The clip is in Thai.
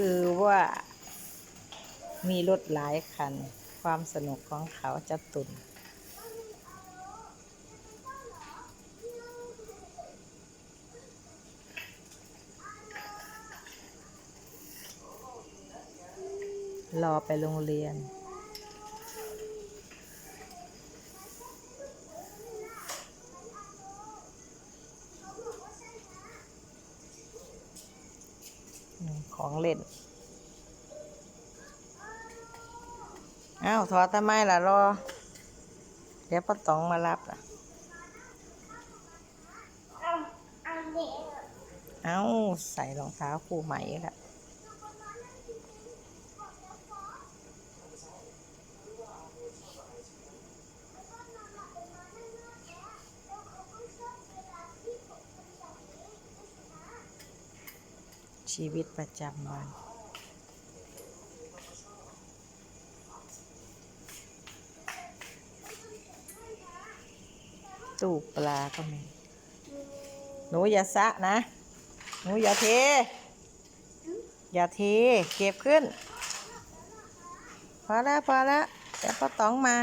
คือว่ามีรถหลายคัน ความสนุกของเขาจะตุนรอไปโรงเรียน ของเล่น อ้าวถอดทำไมล่ะรอ เดี๋ยวป้าตองมารับล่ะ เอาเอาเด็กเอ้าใส่รองเท้าคู่ใหม่ละ ชีวิตประจำวัน ตู้ปลาก็มี หนูอย่าสะนะ หนูอย่าเท อย่าเท เก็บขึ้น พอแล้วพอแล้วเดี๋ยวป้าตองมา